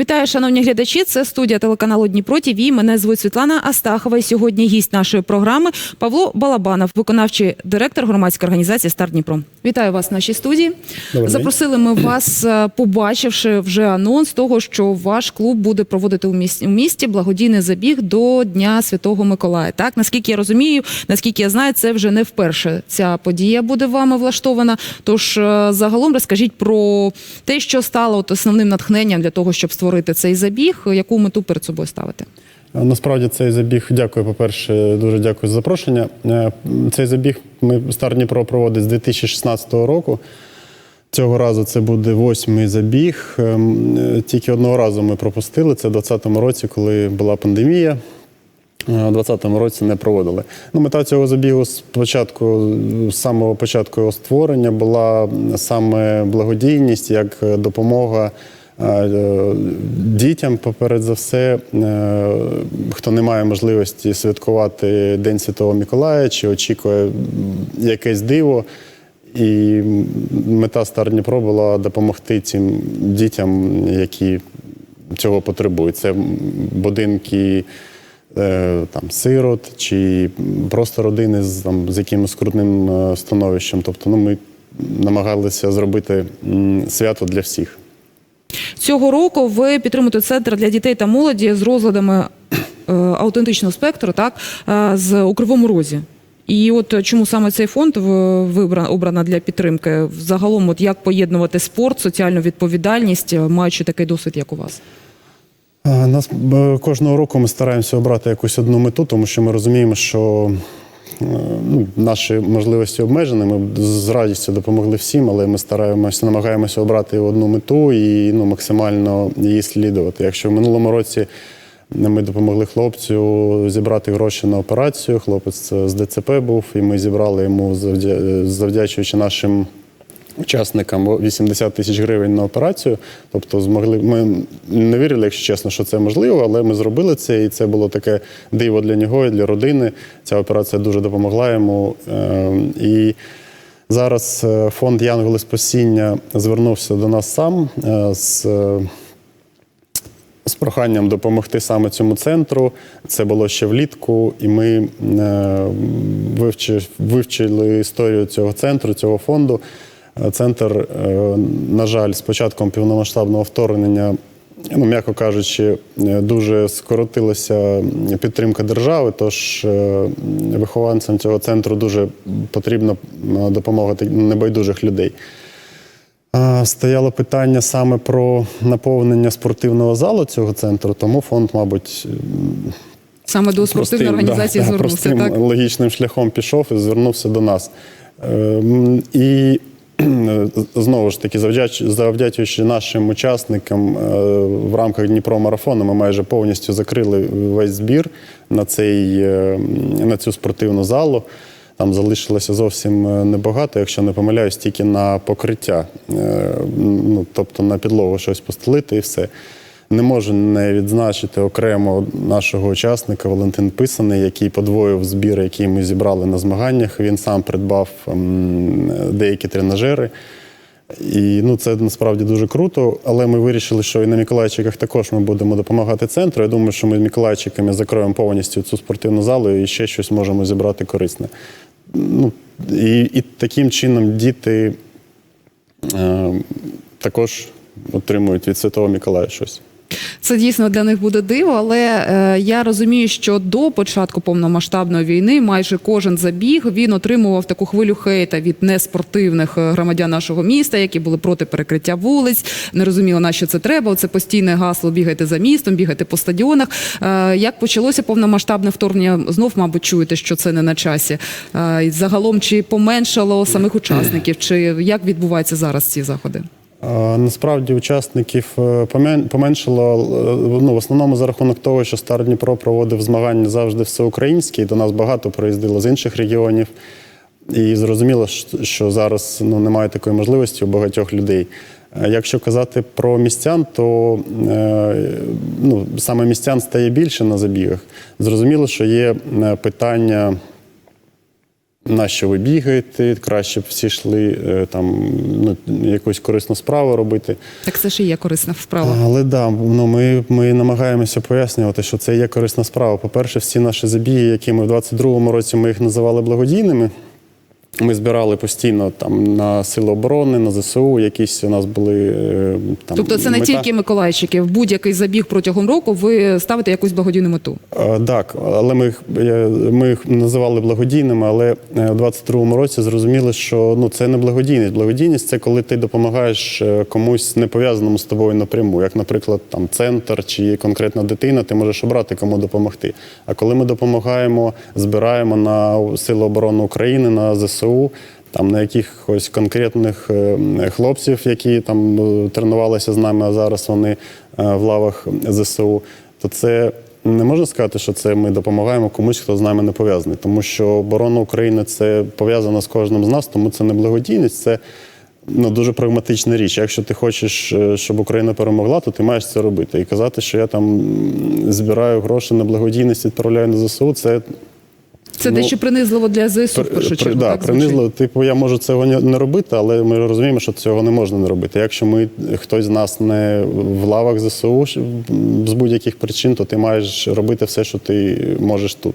Вітаю, шановні глядачі. Це студія телеканалу Дніпро ТІВІ. Мене звуть Світлана Астахова. І сьогодні гість нашої програми Павло Балабанов, виконавчий директор громадської організації Стар Дніпро. Вітаю вас в нашій студії. Добрий день. Запросили ми вас, е, побачивши вже анонс того, що ваш клуб буде проводити у місті, у місті благодійний забіг до Дня Святого Миколая. Так, наскільки я розумію, наскільки я знаю, це вже не вперше ця подія буде вами влаштована. Тож е, загалом розкажіть про те, що стало от основним натхненням для того, щоб створити цей забіг, яку мету перед собою ставити. Насправді цей забіг, дякую, по-перше, дуже дякую за запрошення. Е, Цей забіг ми Стар Дніпро проводить з 2016 року. Цього разу це буде восьмий забіг. Ем, е, Тільки одного разу ми пропустили. Це в 2020 році, коли була пандемія. Е, У 2020 році не проводили. Ну, мета цього забігу спочатку, з самого початку його створення була саме благодійність як е, допомога е, дітям, поперед за все, е, хто не має можливості святкувати День Святого Миколая чи очікує якесь диво. І мета Стар Дніпро була допомогти цим дітям, які цього потребують. Це будинки е, там, сирот чи просто родини з, там, з якимось скрутним е, становищем. Тобто ну, ми намагалися зробити свято для всіх. Цього року ви підтримуєте центр для дітей та молоді з розладами е, аутентичного спектру, так е, з у Кривому Розі. І от чому саме цей фонд вибран обрана для підтримки? Загалом, от як поєднувати спорт, соціальну відповідальність, маючи такий досвід, як у вас? Е, Нас кожного року ми стараємося обрати якусь одну мету, тому що ми розуміємо, що ну, наші можливості обмежені. Ми з радістю допомогли всім, але ми стараємося, намагаємося обрати одну мету і ну, максимально її слідувати. Якщо в минулому році ми допомогли хлопцю зібрати гроші на операцію, хлопець з ДЦП був, і ми зібрали йому завдя- завдячуючи нашим учасникам 80 тисяч гривень на операцію. Тобто змогли. Ми не вірили, якщо чесно, що це можливо, але ми зробили це, і це було таке диво для нього і для родини. Ця операція дуже допомогла йому. Е, І зараз е, фонд Янголи Спасіння звернувся до нас сам е, з. з проханням допомогти саме цьому центру. Це було ще влітку, і ми е, вивчили історію цього центру, цього фонду. Центр, е, на жаль, з початком повномасштабного вторгнення, ну, м'яко кажучи, е, дуже скоротилася підтримка держави. Тож е, вихованцям цього центру дуже потрібна е, допомога небайдужих людей. Стояло питання саме про наповнення спортивного залу цього центру, тому фонд, мабуть, Саме до спортивної простим, організації да, да, звернувся, простим так? логічним шляхом пішов і звернувся до нас. Ем, І знову ж таки, завдячуючи нашим учасникам е, в рамках Дніпро марафону, ми майже повністю закрили весь збір на, цей, е, на цю спортивну залу. Там залишилося зовсім е, небагато, якщо не помиляюсь, тільки на покриття, ну, тобто на підлогу щось постелити і все. Не можу не відзначити окремо нашого учасника Валентин Писаний, який подвоїв збір, який ми зібрали на змаганнях. Він сам придбав ем, деякі тренажери. І ну, це насправді дуже круто. Але ми вирішили, що і на Миколайчиках також ми будемо допомагати центру. Я думаю, що ми з Миколайчиками закроємо повністю цю спортивну залу і ще щось можемо зібрати корисне. Ну, і, і таким чином діти е, також отримують від Святого Миколая щось. Це дійсно для них буде диво, але е, я розумію, що до початку повномасштабної війни майже кожен забіг він отримував таку хвилю хейта від неспортивних е, громадян нашого міста, які були проти перекриття вулиць, не розуміли, на що це треба. Це постійне гасло бігайте за містом, бігайте по стадіонах. Е, як почалося повномасштабне вторгнення, знов, мабуть, чуєте, що це не на часі. Е, загалом чи поменшало самих учасників, чи як відбуваються зараз ці заходи? Насправді учасників е, поменшало е, ну, в основному за рахунок того, що Стар Дніпро проводив змагання завжди всеукраїнські, до нас багато приїздило з інших регіонів. І зрозуміло, що- зараз ну, немає такої можливості у багатьох людей. Е, Якщо казати про містян, то ну, саме містян стає більше на забігах. Зрозуміло, що є е, питання нащо ви бігаєте, краще б всі йшли е, там ну, якусь корисну справу робити. Так це ж і є корисна справа. Але да, ну ми, ми намагаємося пояснювати, що це є корисна справа. По-перше, всі наші забіги, які ми в 22-му році ми їх називали благодійними. Ми збирали постійно там на Сили оборони, на ЗСУ, якісь у нас були е, там. Тобто це не мета. тільки Миколайчики. В будь-який забіг протягом року ви ставите якусь благодійну мету. Е, Так, але ми їх, ми їх називали благодійними, але е, в 22-му році зрозуміли, що ну, це не благодійність. Благодійність це коли ти допомагаєш комусь не пов'язаному з тобою напряму, як, наприклад, там центр чи конкретна дитина, ти можеш обрати, кому допомогти. А коли ми допомагаємо, збираємо на Сили оборони України, на ЗСУ. Там на якихось конкретних е, хлопців, які там е, тренувалися з нами, а зараз вони е, в лавах ЗСУ, то це не можна сказати, що це ми допомагаємо комусь, хто з нами не пов'язаний. Тому що оборона України це пов'язано з кожним з нас, тому це не благодійність, це ну, дуже прагматична річ. Якщо ти хочеш, щоб Україна перемогла, то ти маєш це робити. І казати, що я там збираю гроші на благодійність, відправляю на ЗСУ, це Це Ну, дещо принизливо для ЗСУ в першу чергу. да, так, принизливо. Типу, я можу цього не- робити, але ми розуміємо, що цього не можна не робити. Якщо ми хтось з нас не в лавах ЗСУ з будь-яких причин, то ти маєш робити все, що ти можеш тут.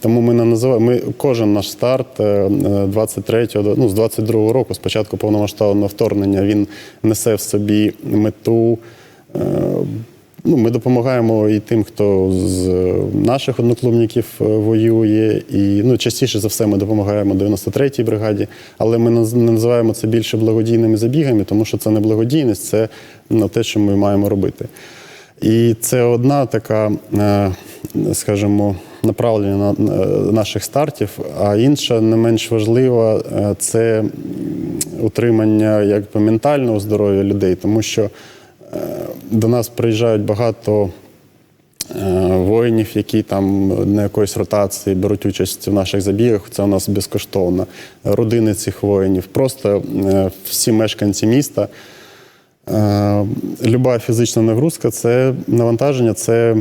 Тому ми не називаємо. Ми кожен наш старт е, 23-го, до- ну з 22-го року, з початку повномасштабного вторгнення, він несе в собі мету. Ну, ми допомагаємо і тим, хто з наших одноклубників е, воює, і ну, частіше за все ми допомагаємо 93-й бригаді, але ми не називаємо це більше благодійними забігами, тому що це не благодійність, це ну, те, що ми маємо робити. І це одна така, е, скажімо, направлення на на наших стартів, а інша не менш важлива е, це утримання якби ментального здоров'я людей, тому що до нас приїжджають багато е, воїнів, які там на якоїсь ротації беруть участь в наших забігах. Це у нас безкоштовно. Родини цих воїнів, просто е, всі мешканці міста. Е, Люба фізична нагрузка це навантаження, це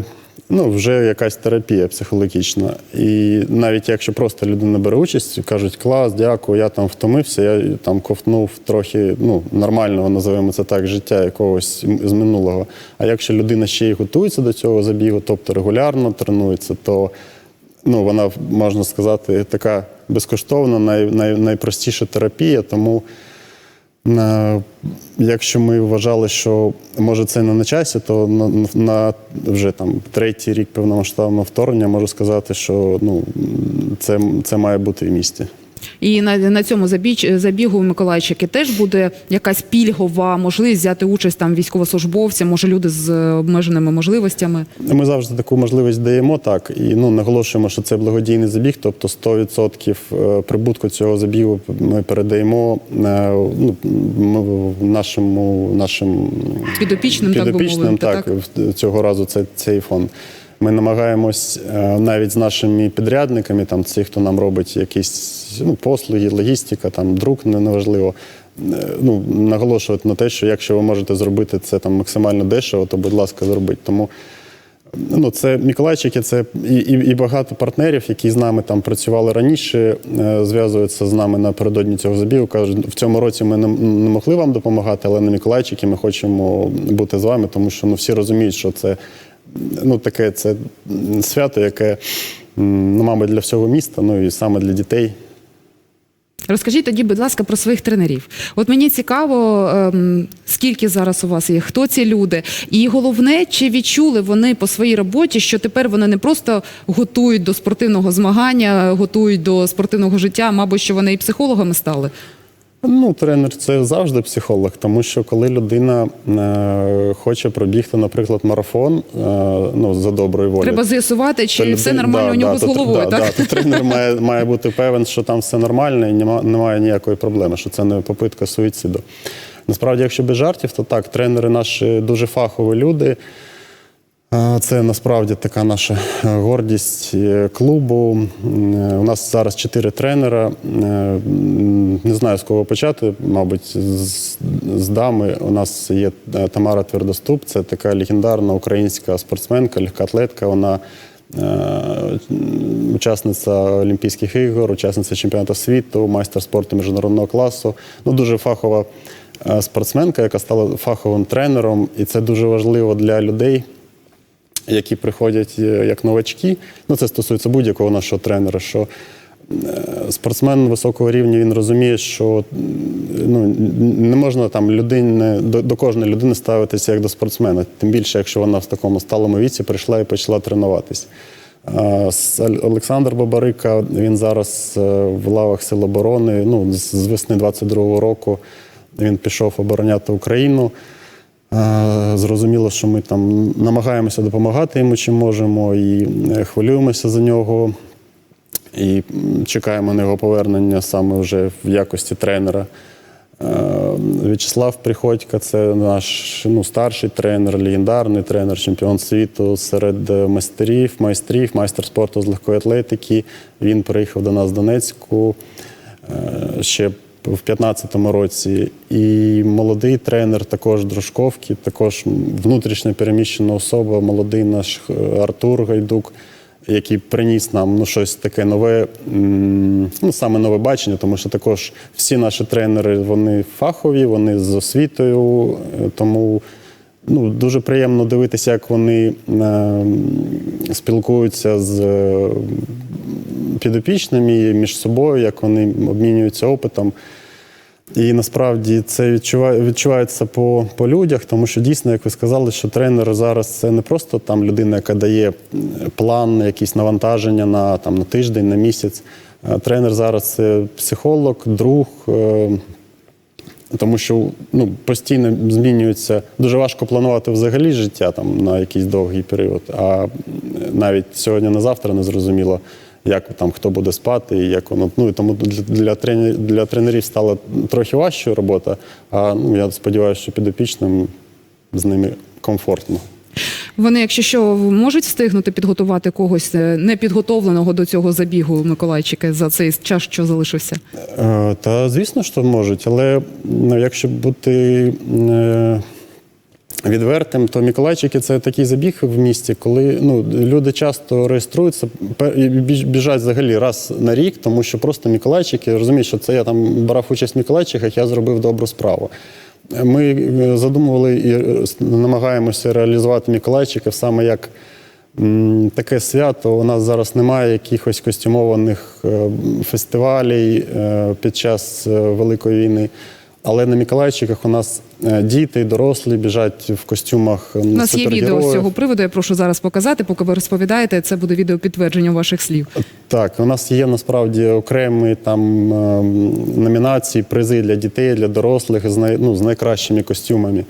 ну, вже якась терапія психологічна. І навіть якщо просто людина бере участь, кажуть, клас, дякую, я там втомився, я там ковтнув трохи ну, нормального, називаємо це так, життя якогось з минулого. А якщо людина ще й готується до цього забігу, тобто регулярно тренується, то ну, вона, можна сказати, така безкоштовна, най, най, найпростіша терапія. Тому якщо ми вважали, що може це не на часі, то на, на вже там третій рік повномасштабного вторгнення можу сказати, що ну, це, це має бути в місті. І на, на цьому забіч, забігу Миколайчики теж буде якась пільгова можливість взяти участь там військовослужбовцям, може люди з обмеженими можливостями. Ми завжди таку можливість даємо так і ну наголошуємо, що це благодійний забіг, тобто 100% прибутку цього забігу ми передаємо е, ну, нашому нашим Підопічним, так би мовити, Так, так? цього разу це цей фонд. Ми намагаємось е, навіть з нашими підрядниками, там ці, хто нам робить якісь ну, послуги, логістика, там друк неважливо. е, Ну, наголошувати на те, що якщо ви можете зробити це там максимально дешево, то будь ласка, зробіть. Тому Ну, це Миколайчики, це і, і, і багато партнерів, які з нами там працювали раніше, е, зв'язуються з нами напередодні цього забігу. Кажуть, в цьому році ми не, не могли вам допомагати, але на Миколайчики ми хочемо бути з вами, тому що ну, всі розуміють, що це ну, таке це свято, яке, ну, мабуть, для всього міста, ну і саме для дітей. Розкажіть тоді, будь ласка, про своїх тренерів. От мені цікаво, ем, скільки зараз у вас є, хто ці люди, і головне, чи відчули вони по своїй роботі, що тепер вони не просто готують до спортивного змагання, готують до спортивного життя, мабуть, що вони і психологами стали. Ну, тренер це завжди психолог, тому що коли людина е, хоче пробігти, наприклад, марафон е, ну, за доброї волі. Треба з'ясувати, чи все нормально у нього да, з головою. да, так? Да, то тренер має, має бути певен, що там все нормально і нема, немає ніякої проблеми, що це не попитка суїциду. Насправді, якщо без жартів, то так, тренери наші дуже фахові люди. Це насправді така наша е, гордість е, клубу. Е, У нас зараз чотири тренера. Не знаю, з кого почати. Мабуть, з, дами. У нас є Тамара Твердоступ, це така легендарна українська спортсменка, легкоатлетка. Вона учасниця Олімпійських ігор, учасниця чемпіонату світу, майстер спорту міжнародного класу. Ну, дуже фахова спортсменка, яка стала фаховим тренером, і це дуже важливо для людей, які приходять е, як новачки. Ну, це стосується будь-якого нашого тренера. що е, Спортсмен високого рівня він розуміє, що ну, не можна там людини, до, до кожної людини ставитися як до спортсмена, тим більше, якщо вона в такому сталому віці прийшла і почала тренуватись. Олександр Бабарика, він зараз е, в лавах Сил оборони. Ну, з весни 22-го року він пішов обороняти Україну. Зрозуміло, що ми там намагаємося допомагати йому, чим можемо, і е, хвилюємося за нього, і чекаємо на його повернення саме вже в якості тренера. Е, В'ячеслав Приходько це наш ну, старший тренер, легендарний тренер, чемпіон світу серед е, майстерів, майстрів, майстер спорту з легкої атлетики. Він приїхав до нас з Донецьку ще в 2015 році. І молодий тренер, також Дружковки, також внутрішньо переміщена особа, молодий наш е, Артур Гайдук, який приніс нам ну, щось таке нове, ну, саме нове бачення, тому що також всі наші тренери вони фахові, вони з освітою, е, тому ну, дуже приємно дивитися, як вони е, спілкуються з підопічними між собою, як вони обмінюються опитом. І насправді це відчуває, відчувається по, по людях, тому що дійсно, як ви сказали, що тренер зараз це не просто там людина, яка дає м, план, якісь навантаження на, там, на тиждень, на місяць. Тренер зараз це психолог, друг. е, Тому що ну, постійно змінюється. Дуже важко планувати взагалі життя там, на якийсь довгий період. А навіть сьогодні на завтра не зрозуміло, як там хто буде спати, і як воно. Ну і тому для, для, тренер, для тренерів стала трохи важча робота. А ну, я сподіваюся, що підопічним з ними комфортно. Вони, якщо що, можуть встигнути підготувати когось е, непідготовленого до цього забігу Миколайчика за цей час, що залишився? Е, Та звісно, що можуть, але ну, якщо бути е, відвертим, то Миколайчики це такий забіг в місті, коли ну, люди часто реєструються біжать взагалі раз на рік, тому що просто Миколайчики розуміють, що це я там брав участь в Миколайчиках, я зробив добру справу. Ми е, задумували і е, намагаємося реалізувати Миколайчиків саме як таке свято. У нас зараз немає якихось костюмованих е, фестивалей е, під час Великої війни. Але на Миколайчиках у нас е, діти дорослі біжать в костюмах У нас є відео з цього приводу. Я прошу зараз показати, поки ви розповідаєте. Це буде відео підтвердження ваших слів. Так, у нас є насправді окремі там е, номінації, призи для дітей, для дорослих з, най, ну, з найкращими костюмами.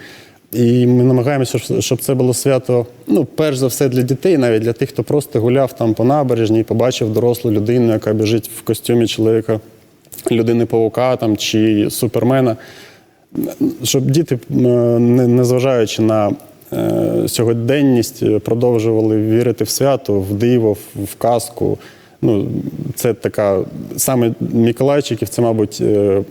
І ми намагаємося, щоб- це було свято, ну, перш за все для дітей, навіть для тих, хто просто гуляв там по набережній, побачив дорослу людину, яка біжить в костюмі чоловіка, людини павука там, чи супермена. Щоб діти, е, незважаючи на е, сьогоденність, продовжували вірити в свято, в диво, в- казку. Ну, це така саме Миколайчиків, це, мабуть, е,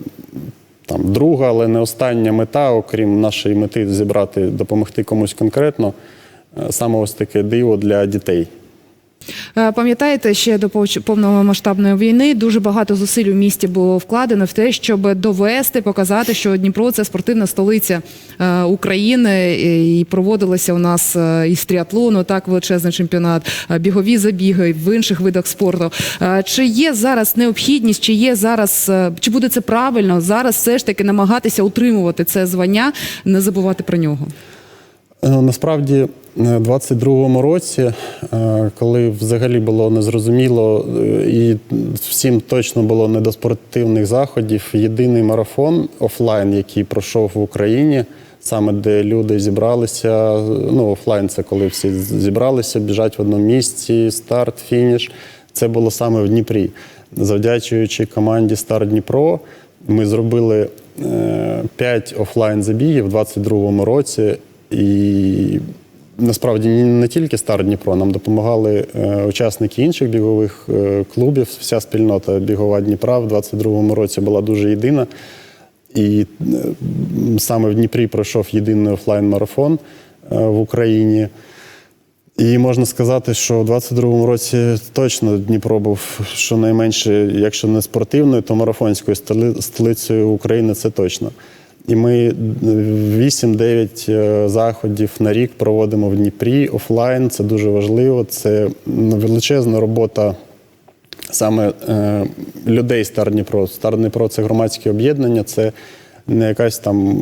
там друга, але не остання мета, окрім нашої мети зібрати, допомогти комусь конкретно. Саме ось таке диво для дітей. Е, Пам'ятаєте, ще до повномасштабної війни дуже багато зусиль у місті було вкладено в те, щоб довести, показати, що Дніпро це спортивна столиця е, України, і проводилися у нас е, із тріатлону, так величезний чемпіонат, бігові забіги в інших видах спорту. Чи є зараз необхідність, чи є зараз, чи буде це правильно зараз все ж таки намагатися утримувати це звання, не забувати про нього? Е, Насправді, е, в 22-му році, е, коли взагалі було незрозуміло і всім точно було не до спортивних заходів, єдиний марафон офлайн, який пройшов в Україні, саме де люди зібралися. Ну, офлайн це коли всі зібралися, біжать в одному місці, старт, фініш. Це було саме в Дніпрі. Завдячуючи команді Стар Дніпро, ми зробили 5 офлайн забігів у 22-му році. І насправді не тільки Стар Дніпро, нам допомагали е, учасники інших бігових е, клубів. Вся спільнота бігова Дніпра в 22-му році була дуже єдина. І е, саме в Дніпрі пройшов єдиний офлайн-марафон в Україні. І можна сказати, що у 22-му році точно Дніпро був щонайменше, якщо не спортивною, то марафонською столицею України це точно. І ми 8-9 е, заходів на рік проводимо в Дніпрі офлайн. Це дуже важливо. Це величезна робота саме е, людей Стар Дніпро. Стар Дніпро це громадське об'єднання, це не якась там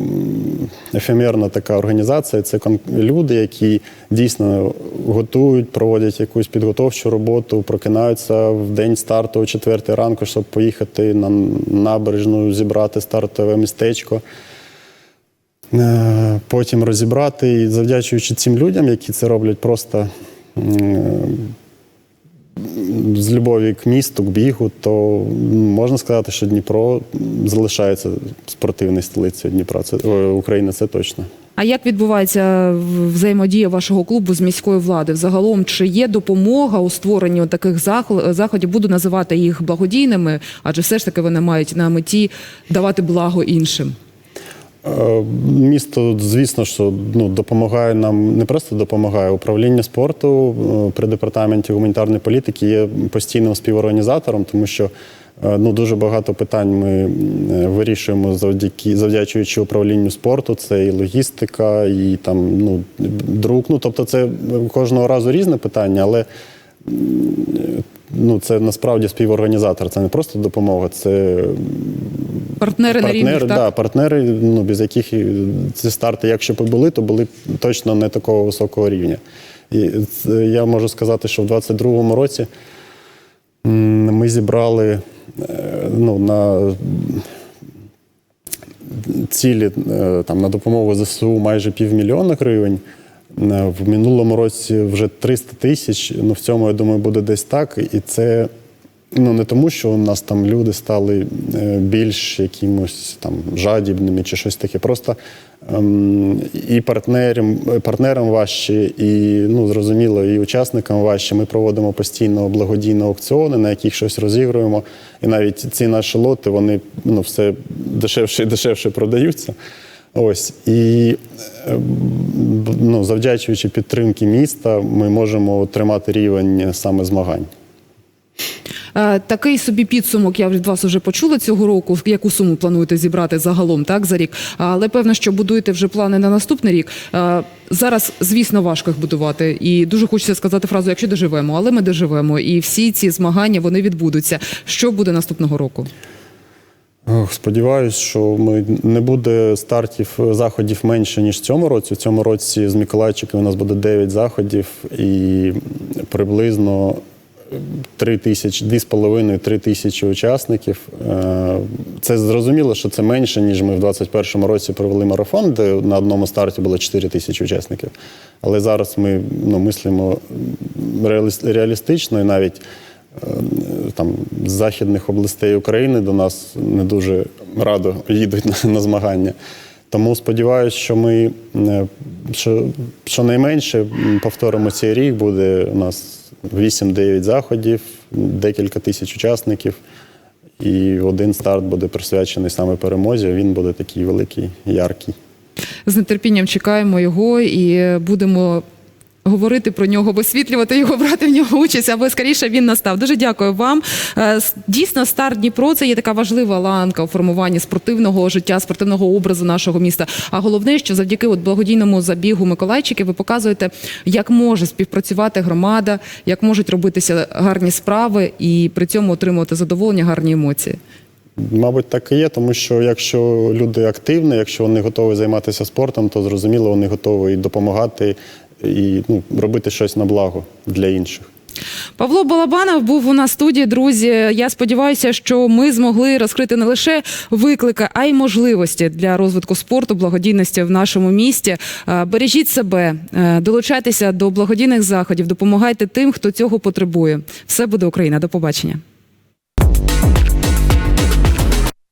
ефемерна така організація, це люди, які дійсно готують, проводять якусь підготовчу роботу, прокинаються в день старту о 4 ранку, щоб поїхати на набережну, зібрати стартове містечко. Е, Потім розібрати і завдячуючи цим людям, які це роблять просто з любові к місту, к бігу, то можна сказати, що Дніпро залишається спортивною столицею Дніпра. Це ой, України, це точно. А як відбувається взаємодія вашого клубу з міською владою? Взагалом, чи є допомога у створенні таких заходів? Буду називати їх благодійними, адже все ж таки вони мають на меті давати благо іншим. Е, Місто, звісно, що ну, допомагає нам не просто допомагає управління спорту е, при департаменті гуманітарної політики є постійним співорганізатором, тому що е, ну, дуже багато питань ми вирішуємо завдяки завдячуючи управлінню спорту. Це і логістика, і там ну, друк. Ну, тобто, це кожного разу різне питання, але ну, це насправді співорганізатор. Це не просто допомога, це Партнери, на партнери, так? да, партнери, ну, без яких ці старти, якщо б були, то були точно не такого високого рівня. І це, я можу сказати, що в 22-му році ми зібрали е, ну, на цілі е, там, на допомогу ЗСУ майже півмільйона гривень. Е, В минулому році вже 300 тисяч. Ну, в цьому, я думаю, буде десь так. І це ну, не тому, що у нас там люди стали е, більш якимось там жадібними чи щось таке. Просто ем, і партнерам, партнерам важче, і ну, зрозуміло, і учасникам важче. Ми проводимо постійно благодійні аукціони, на яких щось розігруємо. І навіть ці наші лоти, вони ну, все дешевше і дешевше продаються. Ось і е, ну, завдячуючи підтримки міста, ми можемо тримати рівень саме змагань. Е, Такий собі підсумок я від вас вже почула цього року. Яку суму плануєте зібрати загалом, так за рік? Але певно, що будуєте вже плани на наступний рік. Е, Зараз, звісно, важко їх будувати, і дуже хочеться сказати фразу, якщо доживемо, але ми доживемо, і всі ці змагання вони відбудуться. Що буде наступного року? Сподіваюсь, що ми не буде стартів заходів менше ніж в цьому році. В цьому році з Миколайчиками у нас буде 9 заходів і приблизно 3 тисячі, 2,5-3 тисячі учасників. Е, Це зрозуміло, що це менше, ніж ми в 2021 році провели марафон, де на одному старті було 4 тисячі учасників. Але зараз ми ну, мислимо реалістично і навіть е, там з західних областей України до нас не дуже радо їдуть на, на змагання. Тому сподіваюся, що ми е, що, щонайменше повторимо цей рік. Буде у нас 8-9 заходів, декілька тисяч учасників, і один старт буде присвячений саме перемозі. Він буде такий великий, яркий. З нетерпінням чекаємо його і будемо. Говорити про нього, висвітлювати його, брати в нього участь, аби скоріше він настав. Дуже дякую вам. Е, Дійсно, старт Дніпро це є така важлива ланка у формуванні спортивного життя, спортивного образу нашого міста. А головне, що завдяки от благодійному забігу Миколайчики ви показуєте, як може співпрацювати громада, як можуть робитися гарні справи і при цьому отримувати задоволення, гарні емоції. Мабуть, так і є, тому що якщо люди активні, якщо вони готові займатися спортом, то зрозуміло, вони готові і допомагати і ну, робити щось на благо для інших. Павло Балабанов був у нас студії. Друзі. Я сподіваюся, що ми змогли розкрити не лише виклики, а й можливості для розвитку спорту, благодійності в нашому місті. Е, Бережіть себе, е, долучайтеся до благодійних заходів, допомагайте тим, хто цього потребує. Все буде Україна. До побачення.